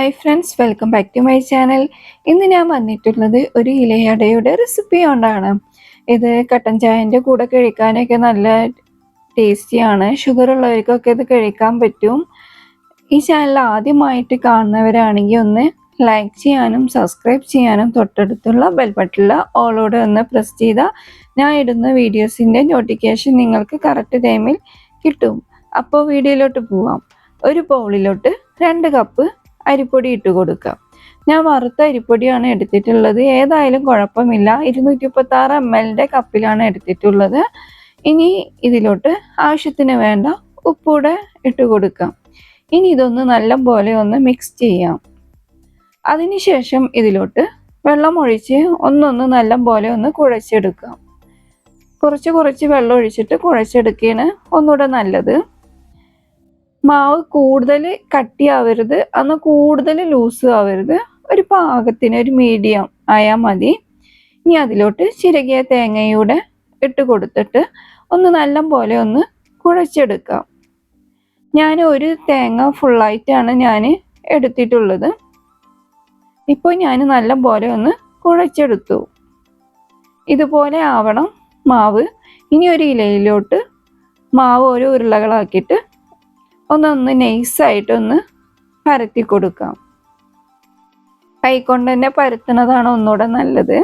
Hi friends welcome back to my channel ഇന്ന് ഞാൻ വന്നിട്ടുള്ളത് ഒരു ഇലയടയുടെ റെസിപ്പി കൊണ്ടാണ്. ഇത് കട്ടൻ ചായന്റെ കൂടെ കഴിക്കാനൊക്കെ നല്ല ടേസ്റ്റിയാണ് ഷുഗർ ഉള്ളവർക്കൊക്കെ ഇത് കഴിക്കാൻ പറ്റും. ഈ ചാനൽ ആദ്യമായിട്ട് കാണുന്നവരാണെങ്കിൽ ഒന്ന് ലൈക്ക് ചെയ്യാനും സബ്സ്ക്രൈബ് ചെയ്യാനും തൊട്ടടുത്തുള്ള ബെൽ ഓളോട് ഒന്ന് പ്രസ് ചെയ്താൽ ഞാൻ ഇടുന്ന വീഡിയോസിന്റെ നോട്ടിഫിക്കേഷൻ നിങ്ങൾക്ക് കറക്റ്റ് ടൈമിൽ കിട്ടും. അപ്പോൾ വീഡിയോയിലോട്ട് പോവാം. ഒരു ബൗളിലോട്ട് രണ്ട് കപ്പ് അരിപ്പൊടി ഇട്ട് കൊടുക്കാം. ഞാൻ വറുത്ത അരിപ്പൊടിയാണ് എടുത്തിട്ടുള്ളത്. ഏതായാലും കുഴപ്പമില്ല. ഇരുന്നൂറ്റി മുപ്പത്തി ആറ് എം എല്ലിന്റെ കപ്പിലാണ് എടുത്തിട്ടുള്ളത്. ഇനി ഇതിലോട്ട് ആവശ്യത്തിന് വേണ്ട ഉപ്പൂടെ ഇട്ട് കൊടുക്കാം. ഇനി ഇതൊന്ന് നല്ല പോലെ ഒന്ന് മിക്സ് ചെയ്യാം. അതിനുശേഷം ഇതിലോട്ട് വെള്ളം ഒഴിച്ച് ഒന്നൊന്ന് നല്ല പോലെ ഒന്ന് കുഴച്ചെടുക്കാം. കുറച്ച് കുറച്ച് വെള്ളം ഒഴിച്ചിട്ട് കുഴച്ചെടുക്കുകയാണ് ഒന്നുകൂടെ നല്ലത്. മാവ് കൂടുതൽ കട്ടിയാവരുത്. അന്ന് കൂടുതൽ ലൂസ് ആവരുത്. ഒരു പാകത്തിന് ഒരു മീഡിയം ആയാൽ മതി. ഇനി അതിലോട്ട് ചിരകിയ തേങ്ങയുടെ ഇട്ട് കൊടുത്തിട്ട് ഒന്ന് നല്ല പോലെ ഒന്ന് കുഴച്ചെടുക്കാം. ഞാൻ ഒരു തേങ്ങ ഫുള്ളായിട്ടാണ് ഞാൻ എടുത്തിട്ടുള്ളത്. ഇപ്പോൾ ഞാൻ നല്ല പോലെ ഒന്ന് കുഴച്ചെടുത്തു. ഇതുപോലെ ആവണം മാവ്. ഇനി ഒരു ഇലയിലോട്ട് മാവ് ഓരോ ഉരുളകളാക്കിയിട്ട് ഒന്നൊന്ന് നൈസായിട്ടൊന്ന് പരത്തി കൊടുക്കാം കൈകൊണ്ട് തന്നെ പരത്തുന്നതാണ് ഒന്നുകൂടെ നല്ലത്.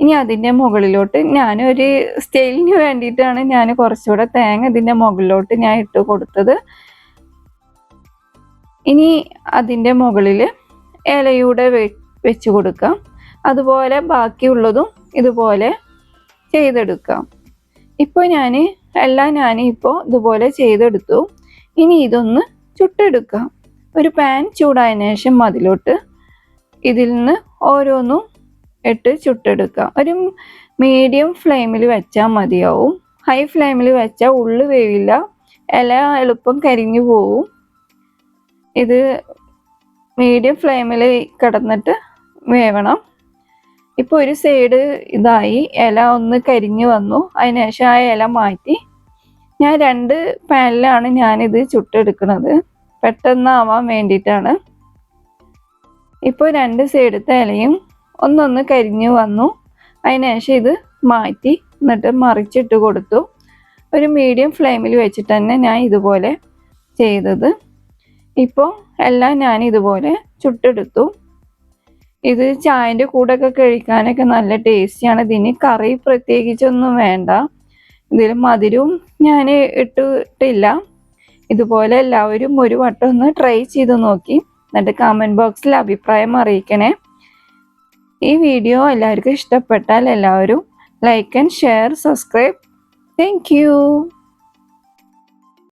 ഇനി അതിന്റെ മുകളിലോട്ട് ഞാനൊരു സ്റ്റൈലിന് വേണ്ടിയിട്ടാണ് ഞാൻ കുറച്ചുകൂടെ തേങ്ങ ഇതിന്റെ മുകളിലോട്ട് ഞാൻ ഇട്ട് കൊടുത്തത്. ഇനി അതിന്റെ മുകളിൽ ഇലയൂടെ വെച്ച് കൊടുക്കാം. അതുപോലെ ബാക്കിയുള്ളതും ഇതുപോലെ ചെയ്തെടുക്കാം. ഇപ്പോൾ ഞാൻ എല്ലാം ഞാൻ ഇപ്പോൾ ഇതുപോലെ ചെയ്തെടുത്തു. ഇനി ഇതൊന്ന് ചുട്ടെടുക്കാം. ഒരു പാൻ ചൂടായതിനു ശേഷം അതിലോട്ട് ഇതിൽ നിന്ന് ഓരോന്നും ഇട്ട് ചുട്ടെടുക്കാം. ഒരു മീഡിയം ഫ്ലെയിമിൽ വെച്ചാൽ മതിയാവും. ഹൈ ഫ്ലെയിമിൽ വെച്ചാൽ ഉള്ളു വേവില്ല. ഇല എളുപ്പം കരിഞ്ഞു പോവും. ഇത് മീഡിയം ഫ്ലെയിമിൽ കിടന്നിട്ട് വേവണം. ഇപ്പോൾ ഒരു സൈഡ് ഇതായി ഇല ഒന്ന് കരിഞ്ഞു വന്നു. അതിനുശേഷം ആ ഇല മാറ്റി. ഞാൻ രണ്ട് പാനിലാണ് ഞാനിത് ചുട്ടെടുക്കുന്നത്. പെട്ടെന്നാവാൻ വേണ്ടിയിട്ടാണ്. ഇപ്പോൾ രണ്ട് സൈഡത്തെ ഇലയും ഒന്നൊന്ന് കരിഞ്ഞു വന്നു. അതിനുശേഷം ഇത് മാറ്റി എന്നിട്ട് മറിച്ചിട്ട് കൊടുത്തു. ഒരു മീഡിയം ഫ്ലെയിമിൽ വെച്ചിട്ട് തന്നെ ഞാൻ ഇതുപോലെ ചെയ്തത്. ഇപ്പോൾ എല്ലാം ഞാൻ ഇതുപോലെ ചുട്ടെടുത്തു. ഇത് ചായന്റെ കൂടെയൊക്കെ കഴിക്കാനൊക്കെ നല്ല ടേസ്റ്റിയാണ്. ഇതിന് കറി പ്രത്യേകിച്ചൊന്നും വേണ്ട. ഇതിൽ മധുരവും ഞാൻ ഇട്ടിട്ടില്ല. ഇതുപോലെ എല്ലാവരും ഒരു വട്ടം ഒന്ന് ട്രൈ ചെയ്ത് നോക്കി. എന്നിട്ട് കമന്റ് ബോക്സിൽ അഭിപ്രായം അറിയിക്കണേ. ഈ വീഡിയോ എല്ലാവർക്കും ഇഷ്ടപ്പെട്ടാൽ എല്ലാവരും like and share subscribe thank